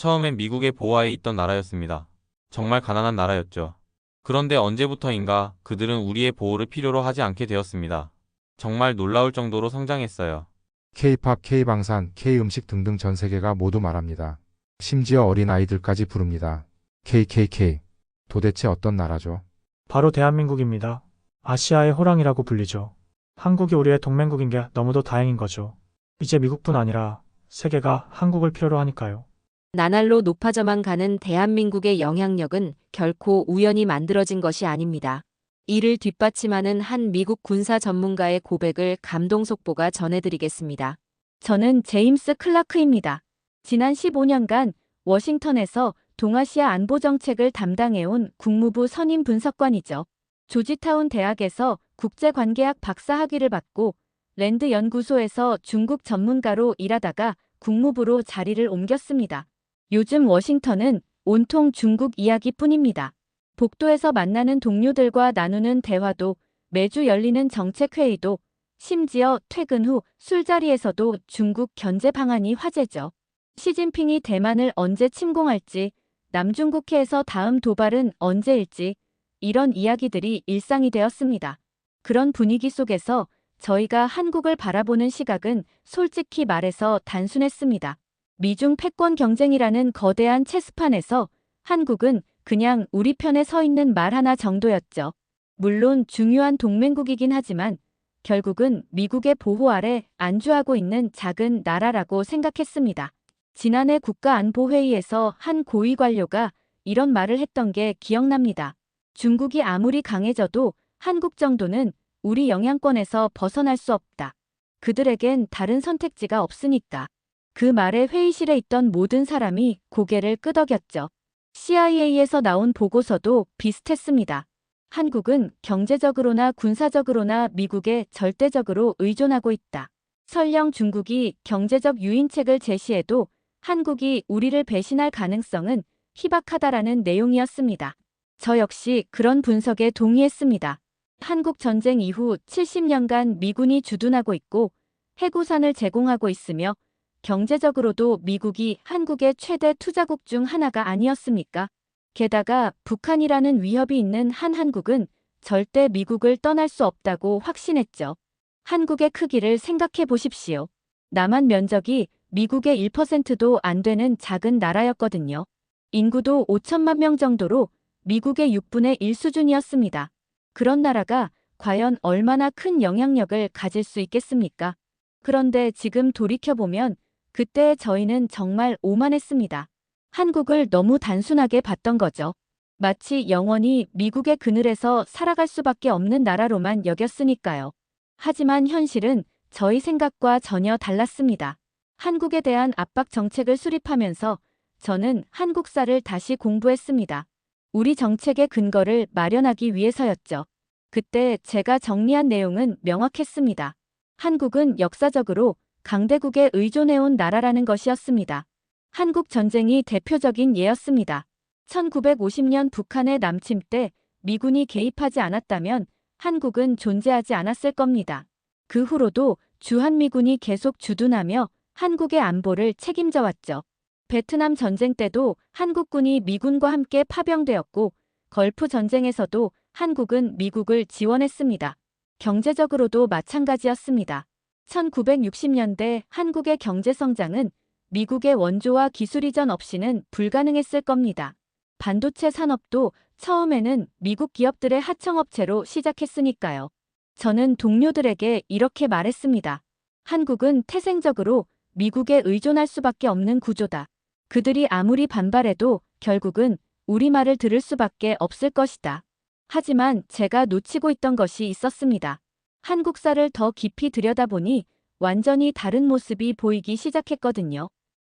처음엔 미국의 보호하에 있던 나라였습니다. 정말 가난한 나라였죠. 그런데 언제부터인가 그들은 우리의 보호를 필요로 하지 않게 되었습니다. 정말 놀라울 정도로 성장했어요. K-팝, K-방산, K-음식 등등 전 세계가 모두 말합니다. 심지어 어린 아이들까지 부릅니다. KKK. 도대체 어떤 나라죠? 바로 대한민국입니다. 아시아의 호랑이라고 불리죠. 한국이 우리의 동맹국인 게 너무도 다행인 거죠. 이제 미국뿐 아니라 세계가 한국을 필요로 하니까요. 나날로 높아져만 가는 대한민국의 영향력은 결코 우연히 만들어진 것이 아닙니다. 이를 뒷받침하는 한 미국 군사 전문가의 고백을 감동 속보가 전해드리겠습니다. 저는 제임스 클라크입니다. 지난 15년간 워싱턴에서 동아시아 안보 정책을 담당해온 국무부 선임 분석관이죠. 조지타운 대학에서 국제관계학 박사 학위를 받고 랜드 연구소에서 중국 전문가로 일하다가 국무부로 자리를 옮겼습니다. 요즘 워싱턴은 온통 중국 이야기뿐입니다. 복도에서 만나는 동료들과 나누는 대화도 매주 열리는 정책회의도 심지어 퇴근 후 술자리에서도 중국 견제 방안이 화제죠. 시진핑이 대만을 언제 침공할지, 남중국해에서 다음 도발은 언제일지, 이런 이야기들이 일상이 되었습니다. 그런 분위기 속에서 저희가 한국을 바라보는 시각은 솔직히 말해서 단순했습니다. 미중 패권 경쟁이라는 거대한 체스판에서 한국은 그냥 우리 편에 서 있는 말 하나 정도였죠. 물론 중요한 동맹국이긴 하지만 결국은 미국의 보호 아래 안주하고 있는 작은 나라라고 생각했습니다. 지난해 국가안보회의에서 한 고위 관료가 이런 말을 했던 게 기억납니다. 중국이 아무리 강해져도 한국 정도는 우리 영향권에서 벗어날 수 없다. 그들에겐 다른 선택지가 없으니까. 그 말에 회의실에 있던 모든 사람이 고개를 끄덕였죠. CIA에서 나온 보고서도 비슷했습니다. 한국은 경제적으로나 군사적으로나 미국에 절대적으로 의존하고 있다. 설령 중국이 경제적 유인책을 제시해도 한국이 우리를 배신할 가능성은 희박하다라는 내용이었습니다. 저 역시 그런 분석에 동의했습니다. 한국 전쟁 이후 70년간 미군이 주둔하고 있고 해구산을 제공하고 있으며 경제적으로도 미국이 한국의 최대 투자국 중 하나가 아니었습니까? 게다가 북한이라는 위협이 있는 한 한국은 절대 미국을 떠날 수 없다고 확신했죠. 한국의 크기를 생각해 보십시오. 남한 면적이 미국의 1%도 안 되는 작은 나라였거든요. 인구도 5천만 명 정도로 미국의 6분의 1 수준이었습니다. 그런 나라가 과연 얼마나 큰 영향력을 가질 수 있겠습니까? 그런데 지금 돌이켜보면 그때 저희는 정말 오만했습니다. 한국을 너무 단순하게 봤던 거죠. 마치 영원히 미국의 그늘에서 살아갈 수밖에 없는 나라로만 여겼으니까요. 하지만 현실은 저희 생각과 전혀 달랐습니다. 한국에 대한 압박 정책을 수립하면서 저는 한국사를 다시 공부했습니다. 우리 정책의 근거를 마련하기 위해서였죠. 그때 제가 정리한 내용은 명확했습니다. 한국은 역사적으로 강대국에 의존해온 나라라는 것이었습니다. 한국 전쟁이 대표적인 예였습니다. 1950년 북한의 남침 때 미군이 개입하지 않았다면 한국은 존재하지 않았을 겁니다. 그 후로도 주한미군이 계속 주둔하며 한국의 안보를 책임져 왔죠. 베트남 전쟁 때도 한국군이 미군과 함께 파병되었고 걸프 전쟁에서도 한국은 미국을 지원했습니다. 경제적으로도 마찬가지였습니다. 1960년대 한국의 경제 성장은 미국의 원조와 기술 이전 없이는 불가능했을 겁니다. 반도체 산업도 처음에는 미국 기업들의 하청업체로 시작했으니까요. 저는 동료들에게 이렇게 말했습니다. 한국은 태생적으로 미국에 의존할 수밖에 없는 구조다. 그들이 아무리 반발해도 결국은 우리 말을 들을 수밖에 없을 것이다. 하지만 제가 놓치고 있던 것이 있었습니다. 한국사를 더 깊이 들여다보니 완전히 다른 모습이 보이기 시작했거든요.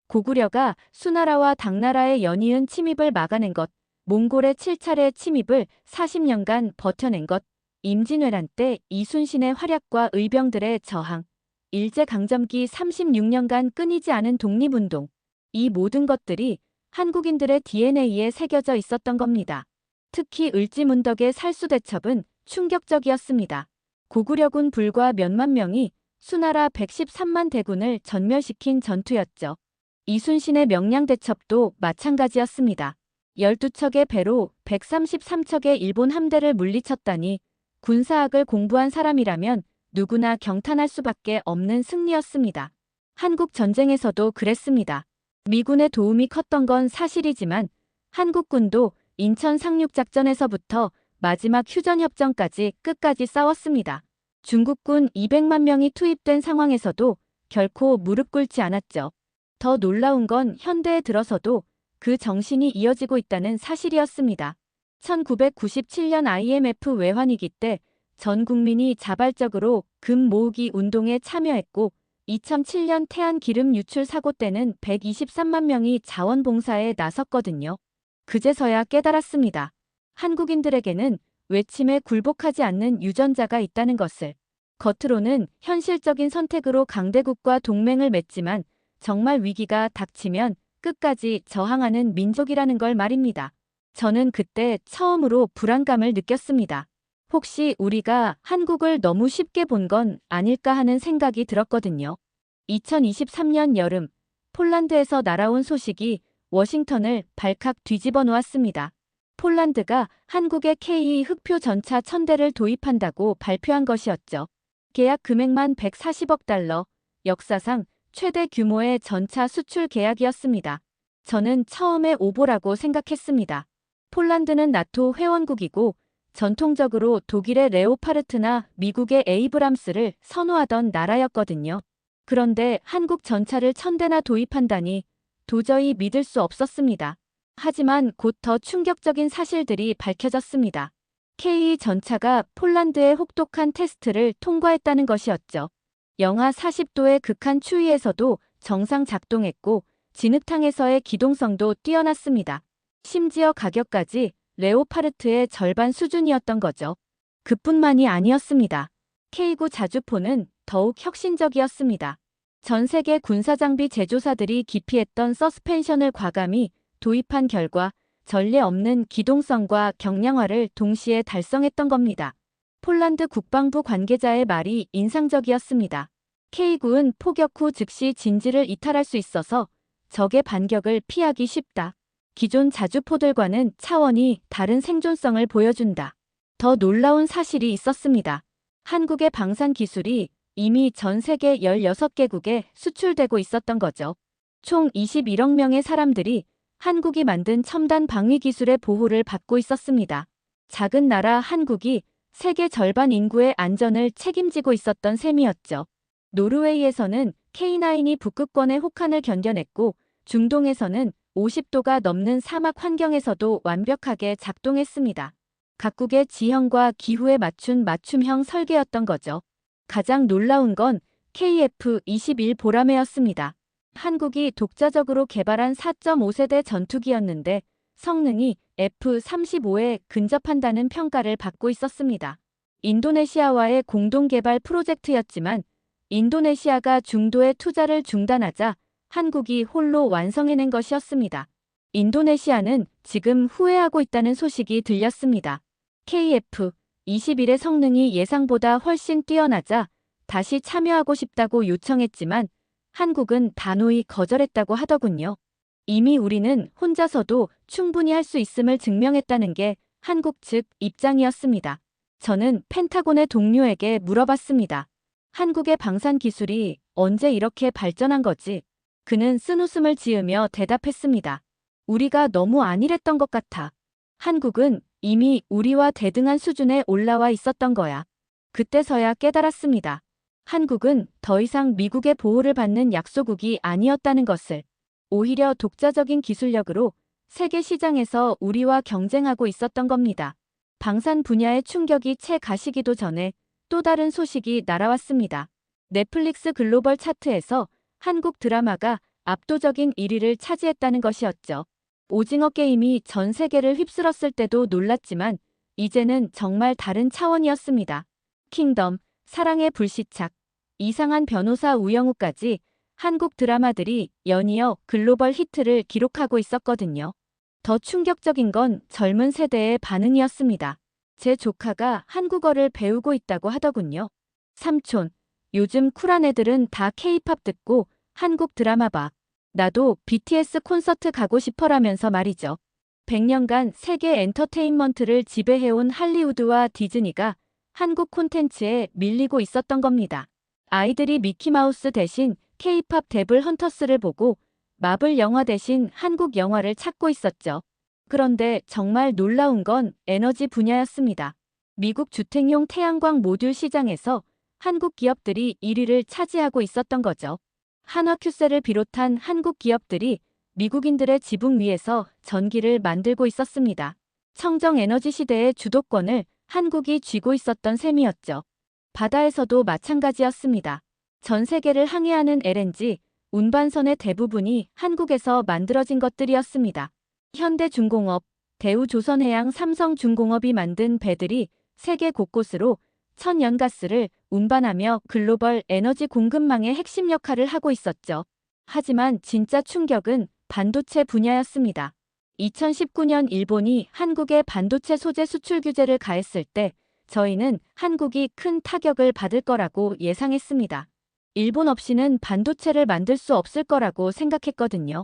고구려가 수나라와 당나라의 연이은 침입을 막아낸 것, 몽골의 7차례 침입을 40년간 버텨낸 것, 임진왜란 때 이순신의 활약과 의병들의 저항, 일제강점기 36년간 끊이지 않은 독립운동, 이 모든 것들이 한국인들의 DNA에 새겨져 있었던 겁니다. 특히 을지문덕의 살수대첩은 충격적이었습니다. 고구려군 불과 몇만 명이 수나라 113만 대군을 전멸시킨 전투였죠. 이순신의 명량대첩도 마찬가지였습니다. 12척의 배로 133척의 일본 함대를 물리쳤다니 군사학을 공부한 사람이라면 누구나 경탄할 수밖에 없는 승리였습니다. 한국 전쟁에서도 그랬습니다. 미군의 도움이 컸던 건 사실이지만 한국군도 인천 상륙작전에서부터 마지막 휴전 협정까지 끝까지 싸웠습니다. 중국군 200만 명이 투입된 상황에서도 결코 무릎 꿇지 않았죠. 더 놀라운 건 현대에 들어서도 그 정신이 이어지고 있다는 사실이었습니다. 1997년 IMF 외환위기 때 전 국민이 자발적으로 금 모으기 운동에 참여했고 2007년 태안 기름 유출 사고 때는 123만 명이 자원봉사에 나섰거든요. 그제서야 깨달았습니다. 한국인들에게는 외침에 굴복하지 않는 유전자가 있다는 것을. 겉으로는 현실적인 선택으로 강대국과 동맹을 맺지만 정말 위기가 닥치면 끝까지 저항하는 민족이라는 걸 말입니다. 저는 그때 처음으로 불안감을 느꼈습니다. 혹시 우리가 한국을 너무 쉽게 본 건 아닐까 하는 생각이 들었거든요. 2023년 여름, 폴란드에서 날아온 소식이 워싱턴을 발칵 뒤집어 놓았습니다. 폴란드가 한국의 K 흑표 전차 1000대를 도입한다고 발표한 것이었죠. 계약 금액만 140억 달러, 역사상 최대 규모의 전차 수출 계약이었습니다. 저는 처음에 오보라고 생각했습니다. 폴란드는 나토 회원국이고 전통적으로 독일의 레오파르트나 미국의 에이브람스를 선호하던 나라였거든요. 그런데 한국 전차를 천대나 도입한다니 도저히 믿을 수 없었습니다. 하지만 곧 더 충격적인 사실들이 밝혀졌습니다. K 전차가 폴란드의 혹독한 테스트를 통과했다는 것이었죠. 영하 40도의 극한 추위에서도 정상 작동했고 진흙탕에서의 기동성도 뛰어났습니다. 심지어 가격까지 레오파르트의 절반 수준이었던 거죠. 그뿐만이 아니었습니다. K9 자주포는 더욱 혁신적이었습니다. 전 세계 군사장비 제조사들이 기피했던 서스펜션을 과감히 도입한 결과 전례 없는 기동성과 경량화를 동시에 달성했던 겁니다. 폴란드 국방부 관계자의 말이 인상적이었습니다. K9은 포격 후 즉시 진지를 이탈할 수 있어서 적의 반격을 피하기 쉽다. 기존 자주포들과는 차원이 다른 생존성을 보여준다. 더 놀라운 사실이 있었습니다. 한국의 방산 기술이 이미 전 세계 16개국에 수출되고 있었던 거죠. 총 21억 명의 사람들이 한국이 만든 첨단 방위 기술의 보호를 받고 있었습니다. 작은 나라 한국이 세계 절반 인구의 안전을 책임지고 있었던 셈이었죠. 노르웨이에서는 K9이 북극권의 혹한을 견뎌냈고 중동에서는 50도가 넘는 사막 환경에서도 완벽하게 작동했습니다. 각국의 지형과 기후에 맞춘 맞춤형 설계였던 거죠. 가장 놀라운 건 KF-21 보라매였습니다. 한국이 독자적으로 개발한 4.5세대 전투기였는데 성능이 F-35에 근접한다는 평가를 받고 있었습니다. 인도네시아와의 공동 개발 프로젝트였지만 인도네시아가 중도의 투자를 중단하자 한국이 홀로 완성해낸 것이었습니다. 인도네시아는 지금 후회하고 있다는 소식이 들렸습니다. KF-21의 성능이 예상보다 훨씬 뛰어나자 다시 참여하고 싶다고 요청했지만 한국은 단호히 거절했다고 하더군요. 이미 우리는 혼자서도 충분히 할 수 있음을 증명했다는 게 한국 측 입장이었습니다. 저는 펜타곤의 동료에게 물어봤습니다. 한국의 방산 기술이 언제 이렇게 발전한 거지? 그는 쓴웃음을 지으며 대답했습니다. 우리가 너무 안일했던 것 같아. 한국은 이미 우리와 대등한 수준에 올라와 있었던 거야. 그때서야 깨달았습니다. 한국은 더 이상 미국의 보호를 받는 약소국이 아니었다는 것을. 오히려 독자적인 기술력으로 세계 시장에서 우리와 경쟁하고 있었던 겁니다. 방산 분야의 충격이 채 가시기도 전에 또 다른 소식이 날아왔습니다. 넷플릭스 글로벌 차트에서 한국 드라마가 압도적인 1위를 차지했다는 것이었죠. 오징어 게임이 전 세계를 휩쓸었을 때도 놀랐지만 이제는 정말 다른 차원이었습니다. 킹덤, 사랑의 불시착, 이상한 변호사 우영우까지 한국 드라마들이 연이어 글로벌 히트를 기록하고 있었거든요. 더 충격적인 건 젊은 세대의 반응이었습니다. 제 조카가 한국어를 배우고 있다고 하더군요. 삼촌, 요즘 쿨한 애들은 다 케이팝 듣고 한국 드라마 봐. 나도 BTS 콘서트 가고 싶어라면서 말이죠. 100년간 세계 엔터테인먼트를 지배해온 할리우드와 디즈니가 한국 콘텐츠에 밀리고 있었던 겁니다. 아이들이 미키마우스 대신 케이팝 데블 헌터스를 보고 마블 영화 대신 한국 영화를 찾고 있었죠. 그런데 정말 놀라운 건 에너지 분야였습니다. 미국 주택용 태양광 모듈 시장에서 한국 기업들이 1위를 차지하고 있었던 거죠. 한화큐셀을 비롯한 한국 기업들이 미국인들의 지붕 위에서 전기를 만들고 있었습니다. 청정 에너지 시대의 주도권을 한국이 쥐고 있었던 셈이었죠. 바다에서도 마찬가지였습니다. 전 세계를 항해하는 LNG, 운반선의 대부분이 한국에서 만들어진 것들이었습니다. 현대중공업, 대우조선해양 삼성중공업이 만든 배들이 세계 곳곳으로 천연가스를 운반하며 글로벌 에너지 공급망의 핵심 역할을 하고 있었죠. 하지만 진짜 충격은 반도체 분야였습니다. 2019년 일본이 한국에 반도체 소재 수출 규제를 가했을 때 저희는 한국이 큰 타격을 받을 거라고 예상했습니다. 일본 없이는 반도체를 만들 수 없을 거라고 생각했거든요.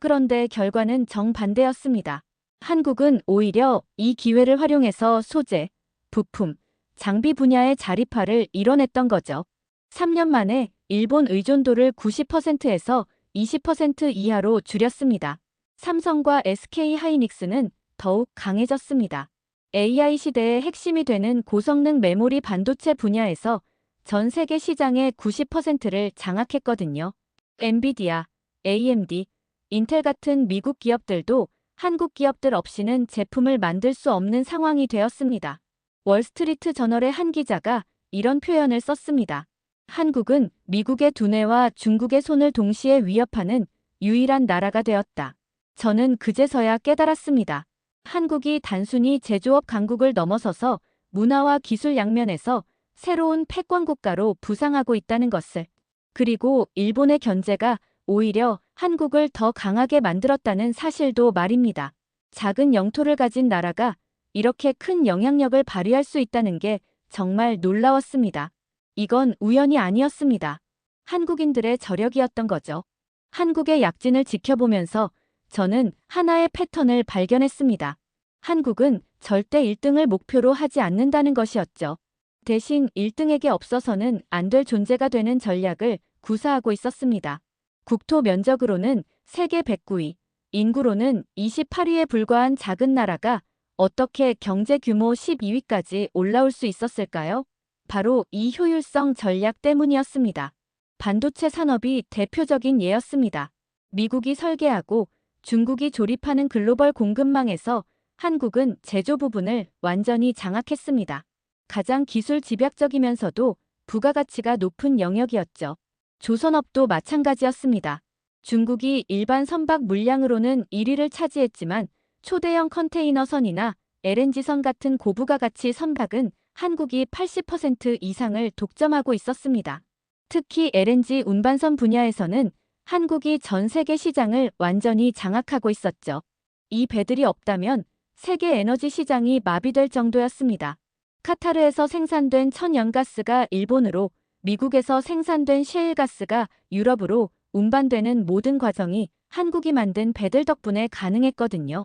그런데 결과는 정반대였습니다. 한국은 오히려 이 기회를 활용해서 소재, 부품, 장비 분야의 자립화를 이뤄냈던 거죠. 3년 만에 일본 의존도를 90%에서 20% 이하로 줄였습니다. 삼성과 SK 하이닉스는 더욱 강해졌습니다. AI 시대의 핵심이 되는 고성능 메모리 반도체 분야에서 전 세계 시장의 90%를 장악했거든요. 엔비디아, AMD, 인텔 같은 미국 기업들도 한국 기업들 없이는 제품을 만들 수 없는 상황이 되었습니다. 월스트리트 저널의 한 기자가 이런 표현을 썼습니다. 한국은 미국의 두뇌와 중국의 손을 동시에 위협하는 유일한 나라가 되었다. 저는 그제서야 깨달았습니다. 한국이 단순히 제조업 강국을 넘어서서 문화와 기술 양면에서 새로운 패권 국가로 부상하고 있다는 것을. 그리고 일본의 견제가 오히려 한국을 더 강하게 만들었다는 사실도 말입니다. 작은 영토를 가진 나라가 이렇게 큰 영향력을 발휘할 수 있다는 게 정말 놀라웠습니다. 이건 우연이 아니었습니다. 한국인들의 저력이었던 거죠. 한국의 약진을 지켜보면서 저는 하나의 패턴을 발견했습니다. 한국은 절대 1등을 목표로 하지 않는다는 것이었죠. 대신 1등에게 없어서는 안 될 존재가 되는 전략을 구사하고 있었습니다. 국토 면적으로는 세계 109위, 인구로는 28위에 불과한 작은 나라가 어떻게 경제 규모 12위까지 올라올 수 있었을까요? 바로 이 효율성 전략 때문이었습니다. 반도체 산업이 대표적인 예였습니다. 미국이 설계하고 중국이 조립하는 글로벌 공급망에서 한국은 제조 부분을 완전히 장악했습니다. 가장 기술 집약적이면서도 부가가치가 높은 영역이었죠. 조선업도 마찬가지였습니다. 중국이 일반 선박 물량으로는 1위를 차지했지만 초대형 컨테이너선이나 LNG선 같은 고부가가치 선박은 한국이 80% 이상을 독점하고 있었습니다. 특히 LNG 운반선 분야에서는 한국이 전 세계 시장을 완전히 장악하고 있었죠. 이 배들이 없다면 세계 에너지 시장이 마비될 정도였습니다. 카타르에서 생산된 천연가스가 일본으로, 미국에서 생산된 셰일가스가 유럽으로 운반되는 모든 과정이 한국이 만든 배들 덕분에 가능했거든요.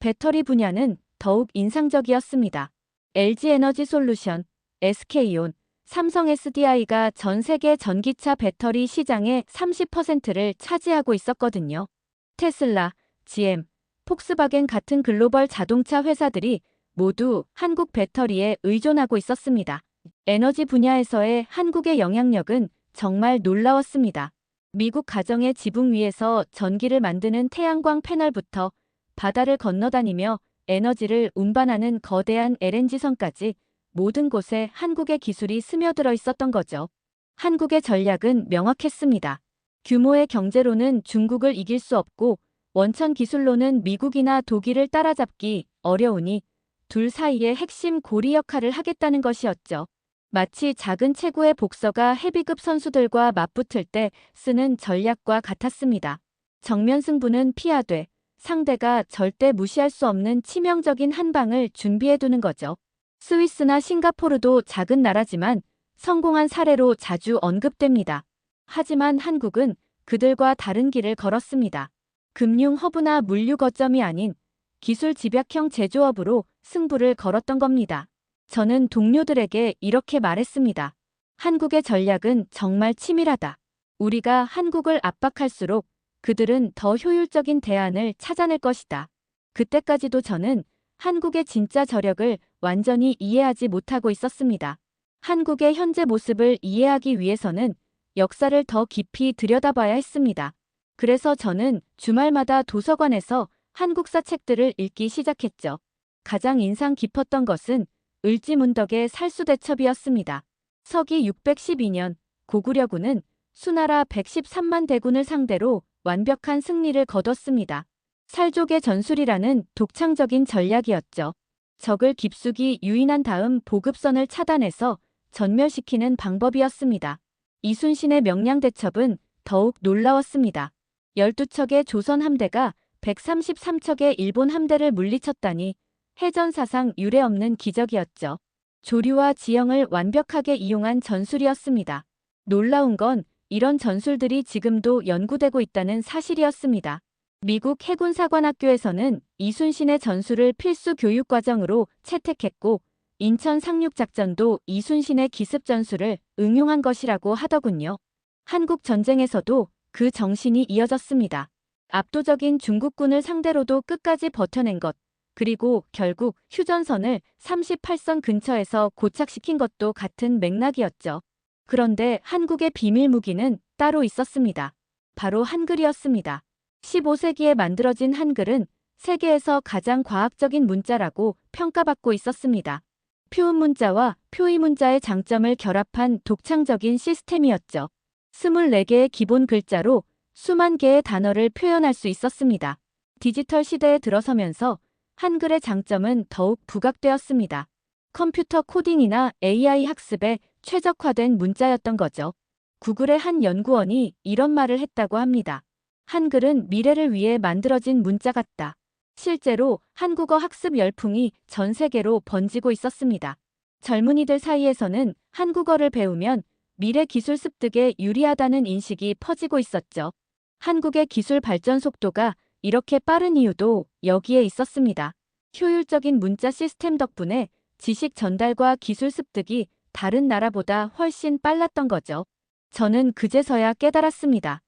배터리 분야는 더욱 인상적이었습니다. LG에너지 솔루션, SK온, 삼성 SDI가 전 세계 전기차 배터리 시장의 30%를 차지하고 있었거든요. 테슬라, GM, 폭스바겐 같은 글로벌 자동차 회사들이 모두 한국 배터리에 의존하고 있었습니다. 에너지 분야에서의 한국의 영향력은 정말 놀라웠습니다. 미국 가정의 지붕 위에서 전기를 만드는 태양광 패널부터 바다를 건너다니며 에너지를 운반하는 거대한 LNG선까지 모든 곳에 한국의 기술이 스며들어 있었던 거죠. 한국의 전략은 명확했습니다. 규모의 경제로는 중국을 이길 수 없고 원천 기술로는 미국이나 독일을 따라잡기 어려우니 둘 사이의 핵심 고리 역할을 하겠다는 것이었죠. 마치 작은 체구의 복서가 헤비급 선수들과 맞붙을 때 쓰는 전략과 같았습니다. 정면 승부는 피하되 상대가 절대 무시할 수 없는 치명적인 한 방을 준비해두는 거죠. 스위스나 싱가포르도 작은 나라지만 성공한 사례로 자주 언급됩니다. 하지만 한국은 그들과 다른 길을 걸었습니다. 금융 허브나 물류 거점이 아닌 기술 집약형 제조업으로 승부를 걸었던 겁니다. 저는 동료들에게 이렇게 말했습니다. 한국의 전략은 정말 치밀하다. 우리가 한국을 압박할수록 그들은 더 효율적인 대안을 찾아낼 것이다. 그때까지도 저는 한국의 진짜 저력을 완전히 이해하지 못하고 있었습니다. 한국의 현재 모습을 이해하기 위해서는 역사를 더 깊이 들여다봐야 했습니다. 그래서 저는 주말마다 도서관에서 한국사 책들을 읽기 시작했죠. 가장 인상 깊었던 것은 을지문덕의 살수대첩이었습니다. 서기 612년 고구려군은 수나라 113만 대군을 상대로 완벽한 승리를 거뒀습니다. 살족의 전술이라는 독창적인 전략이었죠. 적을 깊숙이 유인한 다음 보급선을 차단해서 전멸시키는 방법이었습니다. 이순신의 명량 대첩은 더욱 놀라웠습니다. 12척의 조선 함대가 133척의 일본 함대를 물리쳤다니 해전사상 유례없는 기적이었죠. 조류와 지형을 완벽하게 이용한 전술이었습니다. 놀라운 건 이런 전술들이 지금도 연구되고 있다는 사실이었습니다. 미국 해군사관학교에서는 이순신의 전술을 필수 교육과정으로 채택했고 인천 상륙작전도 이순신의 기습 전술을 응용한 것이라고 하더군요. 한국 전쟁에서도 그 정신이 이어졌습니다. 압도적인 중국군을 상대로도 끝까지 버텨낸 것, 그리고 결국 휴전선을 38선 근처에서 고착시킨 것도 같은 맥락이었죠. 그런데 한국의 비밀 무기는 따로 있었습니다. 바로 한글이었습니다. 15세기에 만들어진 한글은 세계에서 가장 과학적인 문자라고 평가받고 있었습니다. 표음 문자와 표의 문자의 장점을 결합한 독창적인 시스템이었죠. 24개의 기본 글자로 수만 개의 단어를 표현할 수 있었습니다. 디지털 시대에 들어서면서 한글의 장점은 더욱 부각되었습니다. 컴퓨터 코딩이나 AI 학습에 최적화된 문자였던 거죠. 구글의 한 연구원이 이런 말을 했다고 합니다. 한글은 미래를 위해 만들어진 문자 같다. 실제로 한국어 학습 열풍이 전 세계로 번지고 있었습니다. 젊은이들 사이에서는 한국어를 배우면 미래 기술 습득에 유리하다는 인식이 퍼지고 있었죠. 한국의 기술 발전 속도가 이렇게 빠른 이유도 여기에 있었습니다. 효율적인 문자 시스템 덕분에 지식 전달과 기술 습득이 다른 나라보다 훨씬 빨랐던 거죠. 저는 그제서야 깨달았습니다.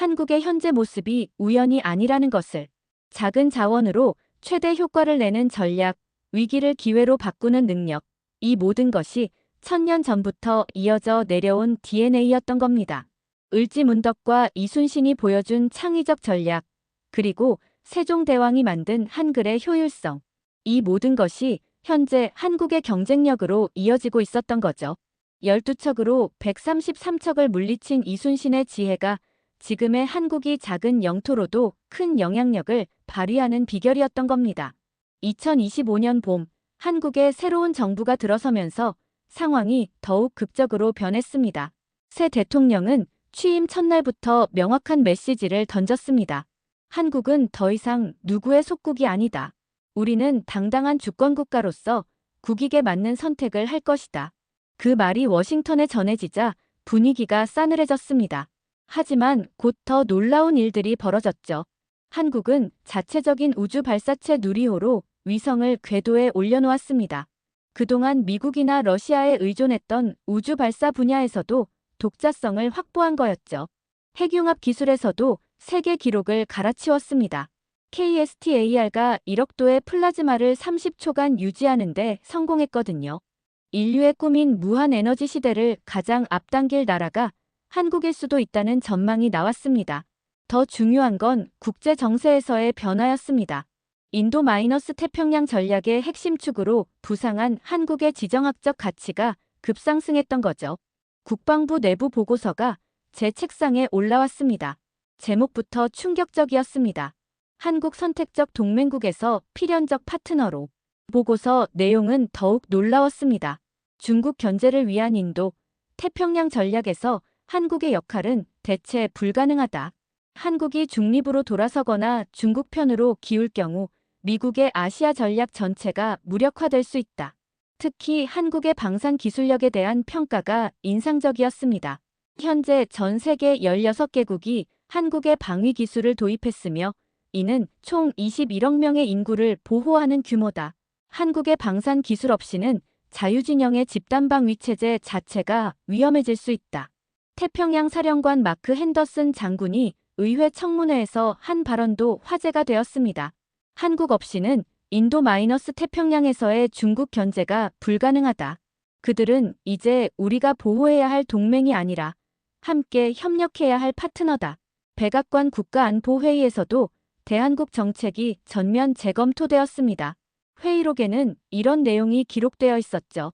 한국의 현재 모습이 우연이 아니라는 것을. 작은 자원으로 최대 효과를 내는 전략, 위기를 기회로 바꾸는 능력, 이 모든 것이 천년 전부터 이어져 내려온 DNA였던 겁니다. 을지문덕과 이순신이 보여준 창의적 전략, 그리고 세종대왕이 만든 한글의 효율성, 이 모든 것이 현재 한국의 경쟁력으로 이어지고 있었던 거죠. 12척으로 133척을 물리친 이순신의 지혜가 지금의 한국이 작은 영토로도 큰 영향력을 발휘하는 비결이었던 겁니다. 2025년 봄, 한국에 새로운 정부가 들어서면서 상황이 더욱 극적으로 변했습니다. 새 대통령은 취임 첫날부터 명확한 메시지를 던졌습니다. 한국은 더 이상 누구의 속국이 아니다. 우리는 당당한 주권국가로서 국익에 맞는 선택을 할 것이다. 그 말이 워싱턴에 전해지자 분위기가 싸늘해졌습니다. 하지만 곧 더 놀라운 일들이 벌어졌죠. 한국은 자체적인 우주 발사체 누리호로 위성을 궤도에 올려놓았습니다. 그동안 미국이나 러시아에 의존했던 우주 발사 분야에서도 독자성을 확보한 거였죠. 핵융합 기술에서도 세계 기록을 갈아치웠습니다. KSTAR가 1억도의 플라즈마를 30초간 유지하는데 성공했거든요. 인류의 꿈인 무한 에너지 시대를 가장 앞당길 나라가 한국일 수도 있다는 전망이 나왔습니다. 더 중요한 건 국제 정세에서의 변화였습니다. 인도 마이너스 태평양 전략의 핵심 축으로 부상한 한국의 지정학적 가치가 급상승했던 거죠. 국방부 내부 보고서가 제 책상에 올라왔습니다. 제목부터 충격적이었습니다. 한국 선택적 동맹국에서 필연적 파트너로. 보고서 내용은 더욱 놀라웠습니다. 중국 견제를 위한 인도, 태평양 전략에서 한국의 역할은 대체 불가능하다. 한국이 중립으로 돌아서거나 중국 편으로 기울 경우 미국의 아시아 전략 전체가 무력화될 수 있다. 특히 한국의 방산 기술력에 대한 평가가 인상적이었습니다. 현재 전 세계 16개국이 한국의 방위 기술을 도입했으며 이는 총 21억 명의 인구를 보호하는 규모다. 한국의 방산 기술 없이는 자유진영의 집단방위 체제 자체가 위험해질 수 있다. 태평양 사령관 마크 핸더슨 장군이 의회 청문회에서 한 발언도 화제가 되었습니다. 한국 없이는 인도 마이너스 태평양에서의 중국 견제가 불가능하다. 그들은 이제 우리가 보호해야 할 동맹이 아니라 함께 협력해야 할 파트너다. 백악관 국가안보회의에서도 대한국 정책이 전면 재검토되었습니다. 회의록에는 이런 내용이 기록되어 있었죠.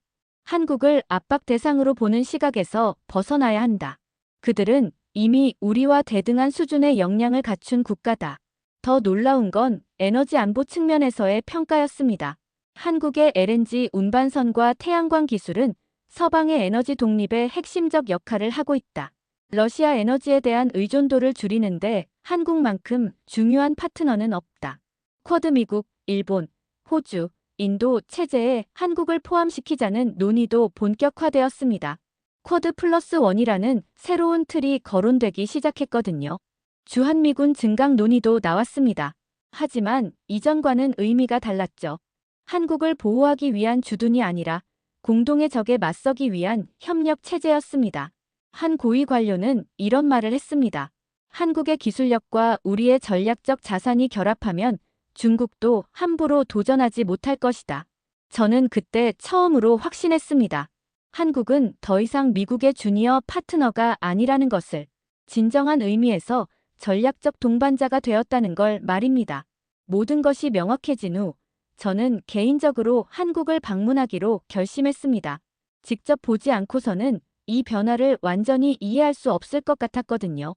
한국을 압박 대상으로 보는 시각에서 벗어나야 한다. 그들은 이미 우리와 대등한 수준의 역량을 갖춘 국가다. 더 놀라운 건 에너지 안보 측면에서의 평가였습니다. 한국의 LNG 운반선과 태양광 기술은 서방의 에너지 독립의 핵심적 역할을 하고 있다. 러시아 에너지에 대한 의존도를 줄이는데 한국만큼 중요한 파트너는 없다. 쿼드 미국, 일본, 호주, 인도 체제에 한국을 포함시키자는 논의도 본격화되었습니다. 쿼드 플러스 원이라는 새로운 틀이 거론되기 시작했거든요. 주한미군 증강 논의도 나왔습니다. 하지만 이전과는 의미가 달랐죠. 한국을 보호하기 위한 주둔이 아니라 공동의 적에 맞서기 위한 협력 체제였습니다. 한 고위 관료는 이런 말을 했습니다. 한국의 기술력과 우리의 전략적 자산이 결합하면 중국도 함부로 도전하지 못할 것이다. 저는 그때 처음으로 확신했습니다. 한국은 더 이상 미국의 주니어 파트너가 아니라는 것을 진정한 의미에서 전략적 동반자가 되었다는 걸 말입니다. 모든 것이 명확해진 후 저는 개인적으로 한국을 방문하기로 결심했습니다. 직접 보지 않고서는 이 변화를 완전히 이해할 수 없을 것 같았거든요.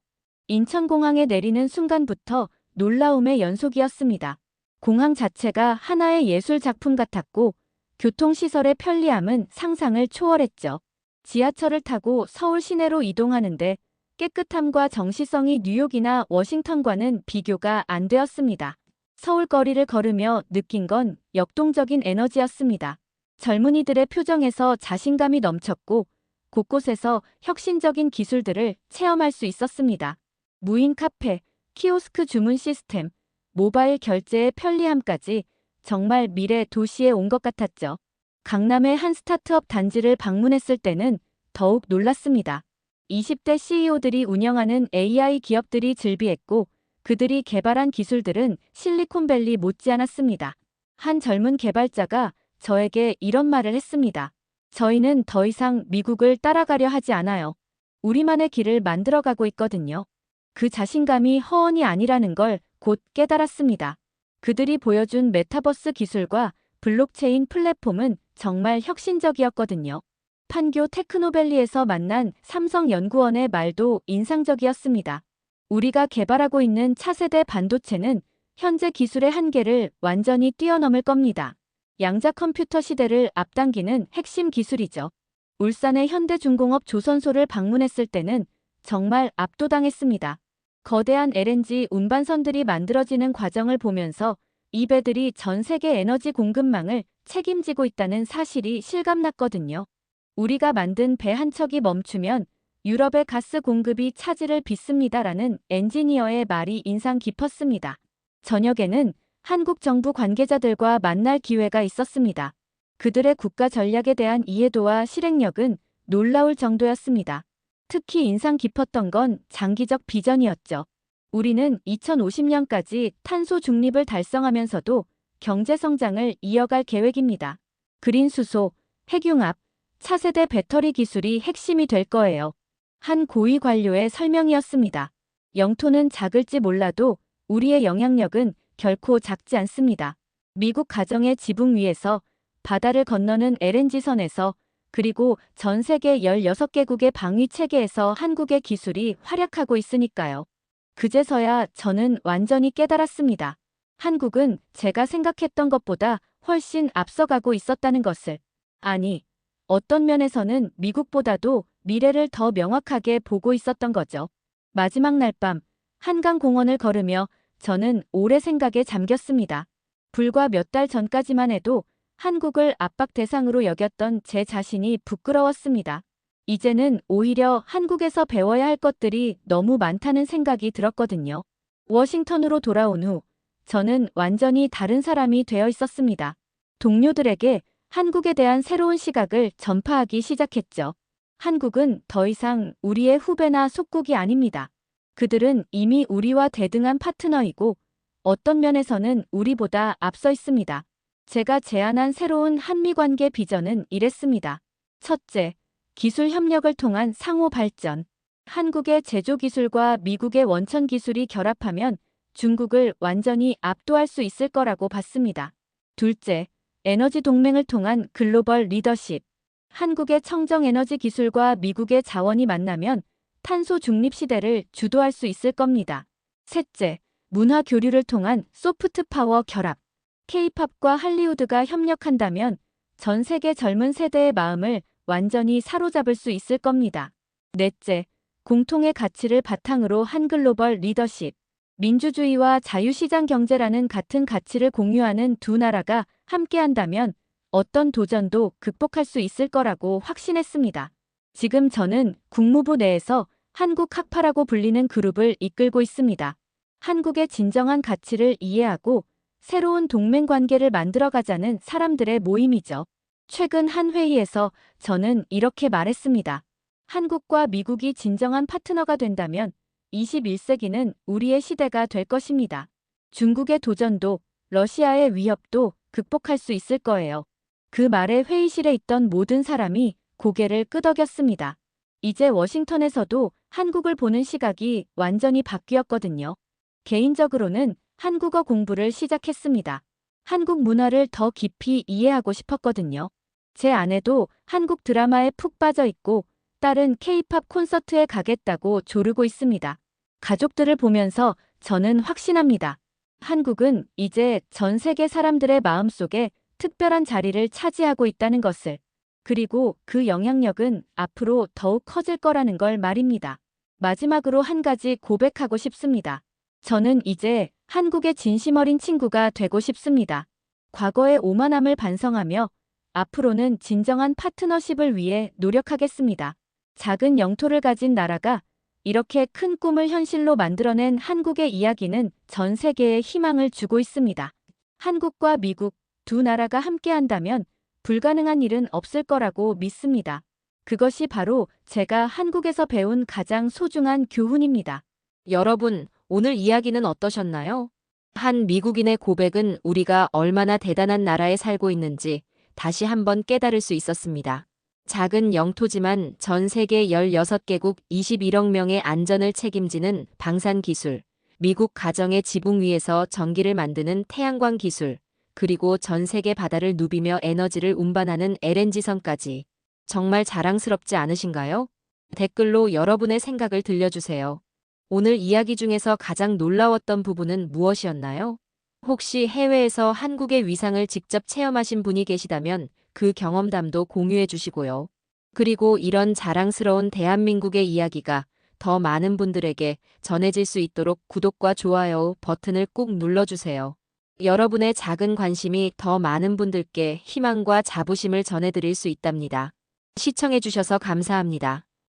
인천공항에 내리는 순간부터 놀라움의 연속이었습니다. 공항 자체가 하나의 예술 작품 같았고 교통시설의 편리함은 상상을 초월했죠. 지하철을 타고 서울 시내로 이동하는데 깨끗함과 정시성이 뉴욕이나 워싱턴과는 비교가 안 되었습니다. 서울 거리를 걸으며 느낀 건 역동적인 에너지였습니다. 젊은이들의 표정에서 자신감이 넘쳤고 곳곳에서 혁신적인 기술들을 체험할 수 있었습니다. 무인 카페, 키오스크 주문 시스템, 모바일 결제의 편리함까지 정말 미래 도시에 온 것 같았죠. 강남의 한 스타트업 단지를 방문했을 때는 더욱 놀랐습니다. 20대 CEO들이 운영하는 AI 기업들이 즐비했고 그들이 개발한 기술들은 실리콘밸리 못지않았습니다. 한 젊은 개발자가 저에게 이런 말을 했습니다. 저희는 더 이상 미국을 따라가려 하지 않아요. 우리만의 길을 만들어가고 있거든요. 그 자신감이 허언이 아니라는 걸 곧 깨달았습니다. 그들이 보여준 메타버스 기술과 블록체인 플랫폼은 정말 혁신적이었거든요. 판교 테크노밸리에서 만난 삼성 연구원의 말도 인상적이었습니다. 우리가 개발하고 있는 차세대 반도체는 현재 기술의 한계를 완전히 뛰어넘을 겁니다. 양자 컴퓨터 시대를 앞당기는 핵심 기술이죠. 울산의 현대중공업 조선소를 방문했을 때는 정말 압도당했습니다. 거대한 LNG 운반선들이 만들어지는 과정을 보면서 이 배들이 전 세계 에너지 공급망을 책임지고 있다는 사실이 실감났거든요. 우리가 만든 배 한 척이 멈추면 유럽의 가스 공급이 차질을 빚습니다라는 엔지니어의 말이 인상 깊었습니다. 저녁에는 한국 정부 관계자들과 만날 기회가 있었습니다. 그들의 국가 전략에 대한 이해도와 실행력은 놀라울 정도였습니다. 특히 인상 깊었던 건 장기적 비전이었죠. 우리는 2050년까지 탄소 중립을 달성하면서도 경제 성장을 이어갈 계획입니다. 그린 수소, 핵융합, 차세대 배터리 기술이 핵심이 될 거예요. 한 고위 관료의 설명이었습니다. 영토는 작을지 몰라도 우리의 영향력은 결코 작지 않습니다. 미국 가정의 지붕 위에서 바다를 건너는 LNG선에서 그리고 전 세계 16개국의 방위 체계에서 한국의 기술이 활약하고 있으니까요. 그제서야 저는 완전히 깨달았습니다. 한국은 제가 생각했던 것보다 훨씬 앞서가고 있었다는 것을. 아니, 어떤 면에서는 미국보다도 미래를 더 명확하게 보고 있었던 거죠. 마지막 날 밤, 한강 공원을 걸으며 저는 오래 생각에 잠겼습니다. 불과 몇 달 전까지만 해도 한국을 압박 대상으로 여겼던 제 자신이 부끄러웠습니다. 이제는 오히려 한국에서 배워야 할 것들이 너무 많다는 생각이 들었거든요. 워싱턴으로 돌아온 후 저는 완전히 다른 사람이 되어 있었습니다. 동료들에게 한국에 대한 새로운 시각을 전파하기 시작했죠. 한국은 더 이상 우리의 후배나 속국이 아닙니다. 그들은 이미 우리와 대등한 파트너이고 어떤 면에서는 우리보다 앞서 있습니다. 제가 제안한 새로운 한미 관계 비전은 이랬습니다. 첫째, 기술 협력을 통한 상호 발전. 한국의 제조 기술과 미국의 원천 기술이 결합하면 중국을 완전히 압도할 수 있을 거라고 봤습니다. 둘째, 에너지 동맹을 통한 글로벌 리더십. 한국의 청정 에너지 기술과 미국의 자원이 만나면 탄소 중립 시대를 주도할 수 있을 겁니다. 셋째, 문화 교류를 통한 소프트 파워 결합. K-팝과 할리우드가 협력한다면 전 세계 젊은 세대의 마음을 완전히 사로잡을 수 있을 겁니다. 넷째, 공통의 가치를 바탕으로 한 글로벌 리더십. 민주주의와 자유시장 경제라는 같은 가치를 공유하는 두 나라가 함께한다면 어떤 도전도 극복할 수 있을 거라고 확신했습니다. 지금 저는 국무부 내에서 한국 학파라고 불리는 그룹을 이끌고 있습니다. 한국의 진정한 가치를 이해하고 새로운 동맹 관계를 만들어가자는 사람들의 모임이죠. 최근 한 회의에서 저는 이렇게 말했습니다. 한국과 미국이 진정한 파트너가 된다면 21세기는 우리의 시대가 될 것입니다. 중국의 도전도 러시아의 위협도 극복할 수 있을 거예요. 그 말에 회의실에 있던 모든 사람이 고개를 끄덕였습니다. 이제 워싱턴에서도 한국을 보는 시각이 완전히 바뀌었거든요. 개인적으로는 한국어 공부를 시작했습니다. 한국 문화를 더 깊이 이해하고 싶었거든요. 제 아내도 한국 드라마에 푹 빠져 있고 딸은 케이팝 콘서트에 가겠다고 조르고 있습니다. 가족들을 보면서 저는 확신합니다. 한국은 이제 전 세계 사람들의 마음속에 특별한 자리를 차지하고 있다는 것을, 그리고 그 영향력은 앞으로 더욱 커질 거라는 걸 말입니다. 마지막으로 한 가지 고백하고 싶습니다. 저는 이제 한국의 진심 어린 친구가 되고 싶습니다. 과거의 오만함을 반성하며 앞으로는 진정한 파트너십을 위해 노력하겠습니다. 작은 영토를 가진 나라가 이렇게 큰 꿈을 현실로 만들어낸 한국의 이야기는 전 세계에 희망을 주고 있습니다. 한국과 미국 두 나라가 함께한다면 불가능한 일은 없을 거라고 믿습니다. 그것이 바로 제가 한국에서 배운 가장 소중한 교훈입니다. 여러분, 오늘 이야기는 어떠셨나요? 한 미국인의 고백은 우리가 얼마나 대단한 나라에 살고 있는지 다시 한번 깨달을 수 있었습니다. 작은 영토지만 전 세계 16개국 21억 명의 안전을 책임지는 방산 기술, 미국 가정의 지붕 위에서 전기를 만드는 태양광 기술, 그리고 전 세계 바다를 누비며 에너지를 운반하는 LNG선까지. 정말 자랑스럽지 않으신가요? 댓글로 여러분의 생각을 들려주세요. 오늘 이야기 중에서 가장 놀라웠던 부분은 무엇이었나요? 혹시 해외에서 한국의 위상을 직접 체험하신 분이 계시다면 그 경험담도 공유해 주시고요. 그리고 이런 자랑스러운 대한민국의 이야기가 더 많은 분들에게 전해질 수 있도록 구독과 좋아요 버튼을 꾹 눌러주세요. 여러분의 작은 관심이 더 많은 분들께 희망과 자부심을 전해드릴 수 있답니다. 시청해주셔서 감사합니다.